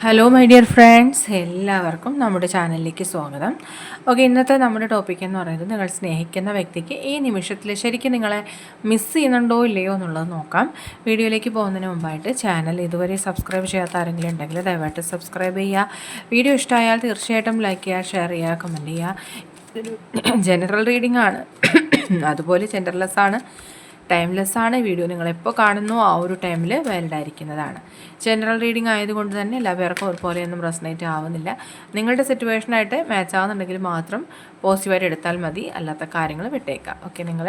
Hello my dear friends എല്ലാവർക്കും നമ്മുടെ ചാനലിലേക്ക് സ്വാഗതം. ഓക്കെ ഇന്നത്തെ നമ്മുടെ ടോപ്പിക് എന്ന് പറയുന്നത് നിങ്ങൾ സ്നേഹിക്കുന്ന വ്യക്തിക്ക് ഈ നിമിഷത്തിൽ ശരിക്കും നിങ്ങളെ മിസ് ചെയ്യുന്നുണ്ടോ ഇല്ലയോ എന്നുള്ളത് നോക്കാം. വീഡിയോയിലേക്ക് പോകുന്നതിന് മുമ്പായിട്ട് ചാനൽ ഇതുവരെ സബ്സ്ക്രൈബ് ചെയ്യാത്ത ആരെങ്കിലും ഉണ്ടെങ്കിൽ ദയവായിട്ട് സബ്സ്ക്രൈബ് ചെയ്യുക. വീഡിയോ ഇഷ്ടമായാൽ തീർച്ചയായിട്ടും ലൈക്ക് ചെയ്യുക ഷെയർ ചെയ്യുക കമന്റ് ചെയ്യുക. ജനറൽ റീഡിംഗ് ആണ്. അതുപോലെ ജെൻഡർലെസ് ആണ്. ടൈംലെസ് ആണ്. വീഡിയോ നിങ്ങൾ എപ്പോൾ കാണുന്നു. ആ ഒരു ടൈമിൽ വാലിഡ് ആയിരിക്കുന്നതാണ്. ജനറൽ റീഡിംഗ് ആയതുകൊണ്ട് തന്നെ എല്ലാ പേർക്കും ഒരുപോലെയൊന്നും റെസനേറ്റ് ആവുന്നില്ല. നിങ്ങളുടെ സിറ്റുവേഷനായിട്ട് മാച്ച് ആവുന്നുണ്ടെങ്കിൽ മാത്രം പോസിറ്റീവായിട്ട് എടുത്താൽ മതി. അല്ലാത്ത കാര്യങ്ങൾ വിട്ടേക്കാം. ഓക്കെ നിങ്ങൾ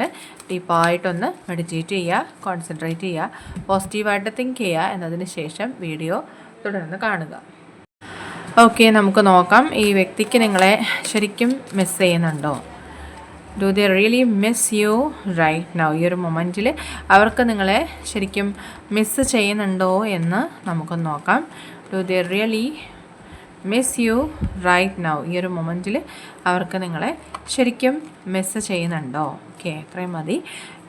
ഡീപ്പായിട്ടൊന്ന് മെഡിറ്റേറ്റ് ചെയ്യുക കോൺസെൻട്രേറ്റ് ചെയ്യുക പോസിറ്റീവായിട്ട് തിങ്ക് ചെയ്യുക എന്നതിന് ശേഷം വീഡിയോ തുടർന്ന് കാണുക. ഓക്കെ നമുക്ക് നോക്കാം. ഈ വ്യക്തിക്ക് നിങ്ങളെ ശരിക്കും മിസ് ചെയ്യുന്നുണ്ടോ? Do they really miss you right now ഈ ഒരു മൊമെന്റിൽ അവർക്ക് നിങ്ങളെ ശരിക്കും മിസ് ചെയ്യുന്നുണ്ടോ എന്ന് നമുക്ക് നോക്കാം. Do they really miss you right now ഈ ഒരു മൊമെന്റിൽ അവർക്ക് നിങ്ങളെ ശരിക്കും മിസ് ചെയ്യുന്നുണ്ടോ? ഓക്കെ അത്രയും മതി.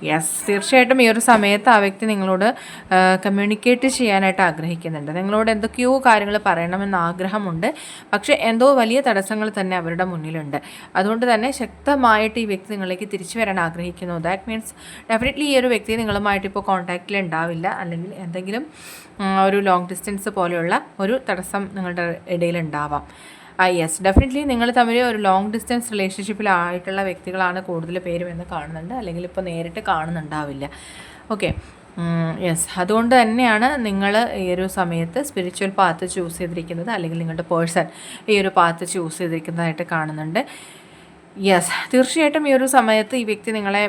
യെസ് തീർച്ചയായിട്ടും ഈ ഒരു സമയത്ത് ആ വ്യക്തി നിങ്ങളോട് കമ്മ്യൂണിക്കേറ്റ് ചെയ്യാനായിട്ട് ആഗ്രഹിക്കുന്നുണ്ട്. നിങ്ങളോട് എന്തൊക്കെയോ കാര്യങ്ങൾ പറയണമെന്ന് ആഗ്രഹമുണ്ട്. പക്ഷേ എന്തോ വലിയ തടസ്സങ്ങൾ തന്നെ അവരുടെ മുന്നിലുണ്ട്. അതുകൊണ്ട് തന്നെ ശക്തമായിട്ട് ഈ വ്യക്തി നിങ്ങളിലേക്ക് തിരിച്ചു വരാൻ ആഗ്രഹിക്കുന്നു. ദാറ്റ് മീൻസ് ഡെഫിനറ്റ്ലി ഈ ഒരു വ്യക്തി നിങ്ങളുമായിട്ട് ഇപ്പോൾ കോൺടാക്റ്റിൽ ഉണ്ടാവില്ല. അല്ലെങ്കിൽ എന്തെങ്കിലും ഒരു ലോങ് ഡിസ്റ്റൻസ് പോലെയുള്ള ഒരു തടസ്സം നിങ്ങളുടെ ഇടയിൽ ഉണ്ടാവാം. ആ യെസ് ഡെഫിനറ്റ്ലി നിങ്ങൾ തമ്മിൽ ഒരു ലോങ് ഡിസ്റ്റൻസ് റിലേഷൻഷിപ്പിലായിട്ടുള്ള വ്യക്തികളാണ് കൂടുതൽ പേരും എന്ന് കാണുന്നുണ്ട്. അല്ലെങ്കിൽ ഇപ്പോൾ നേരിട്ട് കാണുന്നുണ്ടാവില്ല. ഓക്കെ യെസ് അതുകൊണ്ട് തന്നെയാണ് നിങ്ങൾ ഈ ഒരു സമയത്ത് സ്പിരിച്വൽ പാത്ത് ചൂസ് ചെയ്തിരിക്കുന്നത്. അല്ലെങ്കിൽ നിങ്ങളുടെ പേഴ്സൺ ഈ ഒരു പാത്ത് ചൂസ് ചെയ്തിരിക്കുന്നതായിട്ട് കാണുന്നുണ്ട്. യെസ് തീർച്ചയായിട്ടും ഈ ഒരു സമയത്ത് ഈ വ്യക്തി നിങ്ങളെ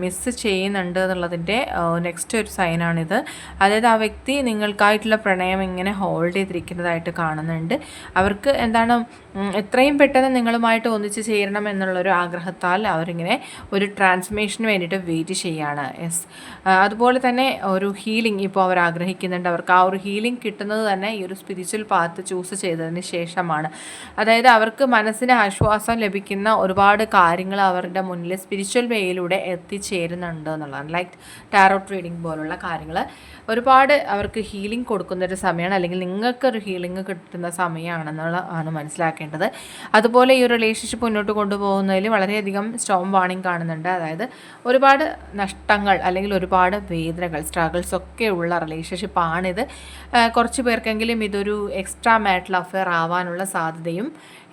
മിസ്സ് ചെയ്യുന്നുണ്ട് എന്നുള്ളതിന്റെ നെക്സ്റ്റ് ഒരു സൈനാണിത് അതായത് ആ വ്യക്തി നിങ്ങൾക്കായിട്ടുള്ള പ്രണയം ഇങ്ങനെ ഹോൾഡ് ചെയ്തിരിക്കുന്നതായിട്ട് കാണുന്നുണ്ട്. അവർക്ക് എന്താണ് എത്രയും പെട്ടെന്ന് നിങ്ങളുമായിട്ട് ഒന്നിച്ച് ചേരണം എന്നുള്ളൊരു ആഗ്രഹത്താൽ അവരിങ്ങനെ ഒരു ട്രാൻസ്ഫർമേഷന് വേണ്ടിയിട്ട് വെയിറ്റ് ചെയ്യുകയാണ് യെസ് അതുപോലെ തന്നെ ഒരു ഹീലിംഗ് ഇപ്പോൾ അവർ ആഗ്രഹിക്കുന്നുണ്ട്. അവർക്ക് ആ ഒരു ഹീലിംഗ് കിട്ടുന്നത് തന്നെ ഈ ഒരു സ്പിരിച്വൽ പാത്ത് ചൂസ് ചെയ്തതിന് ശേഷമാണ്. അതായത് അവർക്ക് മനസ്സിന് ആശ്വാസം ലഭിക്കുന്ന ഒരുപാട് കാര്യങ്ങൾ അവരുടെ മുന്നിൽ സ്പിരിച്വൽ വേയിലൂടെ എത്തിച്ചേരുന്നുണ്ട് എന്നുള്ളതാണ്. ലൈക്ക് ടാരോട്ട് റീഡിംഗ് പോലുള്ള കാര്യങ്ങൾ. ഒരുപാട് അവർക്ക് ഹീലിംഗ് കൊടുക്കുന്ന ഒരു സമയമാണ് അല്ലെങ്കിൽ നിങ്ങൾക്കൊരു ഹീലിംഗ് കിട്ടുന്ന സമയമാണെന്നുള്ള ആണ് മനസ്സിലാക്കേണ്ടത് അതുപോലെ ഈ ഒരു റിലേഷൻഷിപ്പ് മുന്നോട്ട് കൊണ്ടുപോകുന്നതിൽ വളരെയധികം സ്റ്റോം വാണിംഗ് കാണുന്നുണ്ട്. അതായത് ഒരുപാട് നഷ്ടങ്ങൾ അല്ലെങ്കിൽ ഒരുപാട് വേദനകൾ സ്ട്രഗിൾസ് ഒക്കെ ഉള്ള റിലേഷൻഷിപ്പാണിത് കുറച്ച് പേർക്കെങ്കിലും ഇതൊരു എക്സ്ട്രാ മാറ്റൽ അഫെയർ ആവാനുള്ള സാധ്യതയും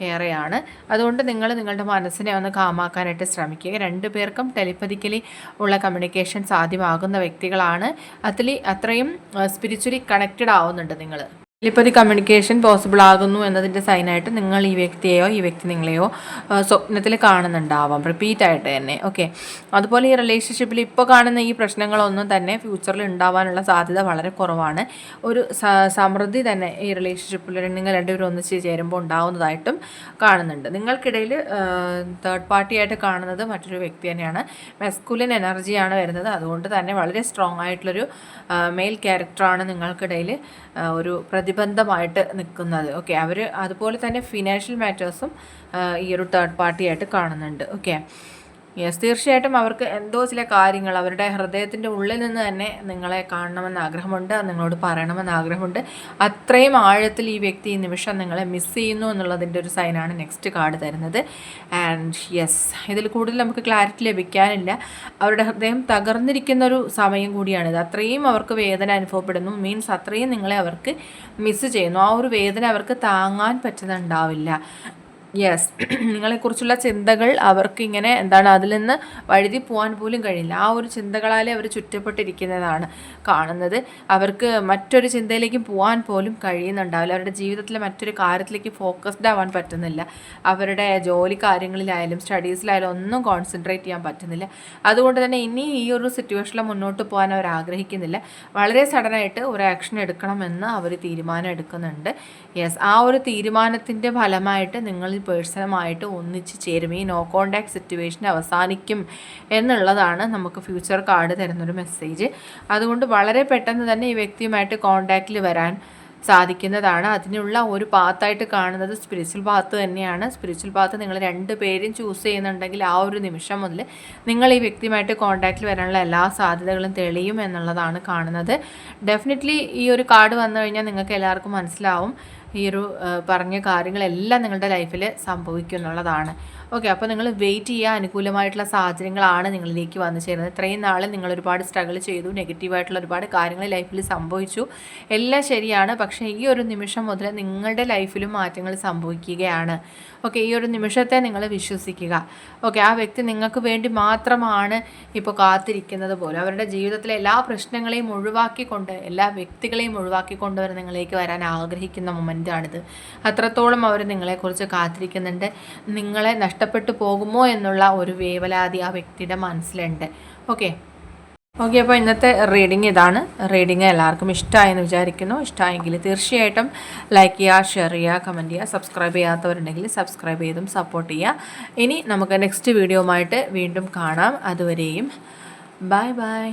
ഏറെയാണ്. അതുകൊണ്ട് നിങ്ങൾ നിങ്ങളുടെ മനസ്സിനെ ഒന്ന് കാമാക്കാനായിട്ട് ശ്രമിക്കുക. രണ്ടു പേർക്കും ടെലിപ്പതിക്കലി ഉള്ള കമ്മ്യൂണിക്കേഷൻ സാധ്യമാകുന്ന വ്യക്തികളാണ്. അതിൽ അത്രയും സ്പിരിച്വലി കണക്റ്റഡ് ആവുന്നുണ്ട് നിങ്ങൾ. ടെലിപ്പതി കമ്മ്യൂണിക്കേഷൻ പോസിബിൾ ആകുന്നു എന്നതിന്റെ സൈനായിട്ട് നിങ്ങൾ ഈ വ്യക്തിയെയോ ഈ വ്യക്തി നിങ്ങളെയോ സ്വപ്നത്തിൽ കാണുന്നുണ്ടാവാം. റിപ്പീറ്റ് ആയിട്ട് തന്നെ ഓക്കെ അതുപോലെ ഈ റിലേഷൻഷിപ്പിൽ ഇപ്പോൾ കാണുന്ന ഈ പ്രശ്നങ്ങളൊന്നും തന്നെ ഫ്യൂച്ചറിൽ ഉണ്ടാവാനുള്ള സാധ്യത വളരെ കുറവാണ്. ഒരു സമൃദ്ധി തന്നെ ഈ റിലേഷൻഷിപ്പിൽ നിങ്ങൾ രണ്ടുപേരും ഒന്നിച്ച് ചേരുമ്പോൾ ഉണ്ടാവുന്നതായിട്ടും കാണുന്നുണ്ട്. നിങ്ങൾക്കിടയിൽ തേർഡ് പാർട്ടി ആയിട്ട് കാണുന്നത് മറ്റൊരു വ്യക്തി തന്നെയാണ്. മെസ്കുലിൻ എനർജിയാണ് വരുന്നത്. അതുകൊണ്ട് തന്നെ വളരെ സ്ട്രോങ് ആയിട്ടുള്ളൊരു മെയിൽ ക്യാരക്ടറാണ് നിങ്ങൾക്കിടയിൽ ഒരു പ്രതിബന്ധമായിട്ട് നിൽക്കുന്നത് ഓക്കെ അവർ അതുപോലെ തന്നെ ഫിനാൻഷ്യൽ മാറ്റേഴ്സും ഈ ഒരു തേർഡ് പാർട്ടിയായിട്ട് കാണുന്നുണ്ട്. ഓക്കെ യെസ് തീർച്ചയായിട്ടും അവർക്ക് എന്തോ ചില കാര്യങ്ങൾ അവരുടെ ഹൃദയത്തിന്റെ ഉള്ളിൽ നിന്ന് തന്നെ നിങ്ങളെ കാണണമെന്ന് ആഗ്രഹമുണ്ട് നിങ്ങളോട് പറയണമെന്ന് ആഗ്രഹമുണ്ട്. അത്രയും ആഴത്തിൽ ഈ വ്യക്തി ഈ നിമിഷം നിങ്ങളെ മിസ് ചെയ്യുന്നു എന്നുള്ളതിന്റെ ഒരു സൈനാണ് നെക്സ്റ്റ് കാർഡ് തരുന്നത്. ആൻഡ് യെസ് ഇതിൽ കൂടുതൽ നമുക്ക് ക്ലാരിറ്റി ലഭിക്കാനില്ല. അവരുടെ ഹൃദയം തകർന്നിരിക്കുന്ന ഒരു സമയം കൂടിയാണിത് അത്രയും അവർക്ക് വേദന അനുഭവപ്പെടുന്നു. മീൻസ് അത്രയും നിങ്ങളെ അവർക്ക് മിസ് ചെയ്യുന്നു. ആ ഒരു വേദന അവർക്ക് താങ്ങാൻ പറ്റുന്നുണ്ടാവില്ല. യെസ് നിങ്ങളെക്കുറിച്ചുള്ള ചിന്തകൾ അവർക്ക് ഇങ്ങനെ എന്താണ് അതിൽ നിന്ന് വഴുതി പോകാൻ പോലും കഴിയില്ല. ആ ഒരു ചിന്തകളാലേ അവർ ചുറ്റപ്പെട്ടിരിക്കുന്നതാണ് കാണുന്നത്. അവർക്ക് മറ്റൊരു ചിന്തയിലേക്ക് പോകാൻ പോലും കഴിയുന്നുണ്ടാവില്ല. അവരുടെ ജീവിതത്തിലെ മറ്റൊരു കാര്യത്തിലേക്ക് ഫോക്കസ്ഡ് ആവാൻ പറ്റുന്നില്ല. അവരുടെ ജോലി കാര്യങ്ങളിലായാലും സ്റ്റഡീസിലായാലും ഒന്നും കോൺസെൻട്രേറ്റ് ചെയ്യാൻ പറ്റുന്നില്ല. അതുകൊണ്ട് തന്നെ ഇനി ഈ ഒരു സിറ്റുവേഷനിൽ മുന്നോട്ട് പോകാൻ അവർ ആഗ്രഹിക്കുന്നില്ല. വളരെ സഡനായിട്ട് ഒരു ആക്ഷൻ എടുക്കണമെന്ന് അവർ തീരുമാനം എടുക്കുന്നുണ്ട്. യെസ് ആ ഒരു തീരുമാനത്തിന്റെ ഫലമായിട്ട് നിങ്ങൾ പേഴ്സണുമായിട്ട് ഒന്നിച്ച് ചേരും. ഈ നോ കോണ്ടാക്ട് സിറ്റുവേഷൻ അവസാനിക്കും എന്നുള്ളതാണ് നമുക്ക് ഫ്യൂച്ചർ കാർഡ് തരുന്നൊരു മെസ്സേജ് അതുകൊണ്ട് വളരെ പെട്ടെന്ന് തന്നെ ഈ വ്യക്തിയുമായിട്ട് കോണ്ടാക്റ്റിൽ വരാൻ സാധിക്കുന്നതാണ്. അതിനുള്ള ഒരു പാത്തായിട്ട് കാണുന്നത് സ്പിരിച്വൽ പാത്ത് തന്നെയാണ്. സ്പിരിച്വൽ പാത്ത് നിങ്ങൾ രണ്ട് പേരും ചൂസ് ചെയ്യുന്നുണ്ടെങ്കിൽ ആ ഒരു നിമിഷം മുതൽ നിങ്ങൾ ഈ വ്യക്തിയുമായിട്ട് കോണ്ടാക്റ്റിൽ വരാനുള്ള എല്ലാ സാധ്യതകളും തെളിയും എന്നുള്ളതാണ് കാണുന്നത്. ഡെഫിനറ്റ്ലി ഈ ഒരു കാർഡ് വന്നു കഴിഞ്ഞാൽ നിങ്ങൾക്ക് എല്ലാവർക്കും മനസ്സിലാവും. ഈ ഒരു പറഞ്ഞ കാര്യങ്ങളെല്ലാം നിങ്ങളുടെ ലൈഫിൽ സംഭവിക്കും എന്നുള്ളതാണ് ഓക്കെ അപ്പോൾ നിങ്ങൾ വെയിറ്റ് ചെയ്യുക. അനുകൂലമായിട്ടുള്ള സാഹചര്യങ്ങളാണ് നിങ്ങളിലേക്ക് വന്നു ചേരുന്നത്. ഇത്രയും നാൾ നിങ്ങൾ ഒരുപാട് സ്ട്രഗിൾ ചെയ്തു നെഗറ്റീവായിട്ടുള്ള ഒരുപാട് കാര്യങ്ങൾ ലൈഫിൽ സംഭവിച്ചു. എല്ലാം ശരിയാണ്. പക്ഷേ ഈ ഒരു നിമിഷം മുതൽ നിങ്ങളുടെ ലൈഫിലും മാറ്റങ്ങൾ സംഭവിക്കുകയാണ്. ഓക്കെ ഈ ഒരു നിമിഷത്തെ നിങ്ങൾ വിശ്വസിക്കുക. ഓക്കെ ആ വ്യക്തി നിങ്ങൾക്ക് വേണ്ടി മാത്രമാണ് ഇപ്പോൾ കാത്തിരിക്കുന്നത് പോലും. അവരുടെ ജീവിതത്തിലെ എല്ലാ പ്രശ്നങ്ങളെയും ഒഴിവാക്കിക്കൊണ്ട് എല്ലാ വ്യക്തികളെയും ഒഴിവാക്കിക്കൊണ്ട് അവർ നിങ്ങളിലേക്ക് വരാൻ ആഗ്രഹിക്കുന്ന മൊമെന്റാണിത് അത്രത്തോളം അവർ നിങ്ങളെക്കുറിച്ച് കാത്തിരിക്കുന്നുണ്ട്. നിങ്ങളെ നഷ്ടപ്പെട്ടു പോകുമോ എന്നുള്ള ഒരു വേവലാതി ആ വ്യക്തിയുടെ മനസ്സിലുണ്ട്. ഓക്കെ? ഓക്കെ അപ്പോൾ ഇന്നത്തെ റീഡിങ് ഇതാണ്. റീഡിങ് എല്ലാവർക്കും ഇഷ്ടമായെന്ന് വിചാരിക്കുന്നു. ഇഷ്ടമായെങ്കിൽ തീർച്ചയായിട്ടും ലൈക്ക് ചെയ്യുക ഷെയർ ചെയ്യുക കമന്റ് ചെയ്യുക സബ്സ്ക്രൈബ് ചെയ്യാത്തവരുണ്ടെങ്കിൽ സബ്സ്ക്രൈബ് ചെയ്തും സപ്പോർട്ട് ചെയ്യുക. ഇനി നമുക്ക് നെക്സ്റ്റ് വീഡിയോയുമായിട്ട് വീണ്ടും കാണാം. അതുവരെയും ബൈ ബൈ.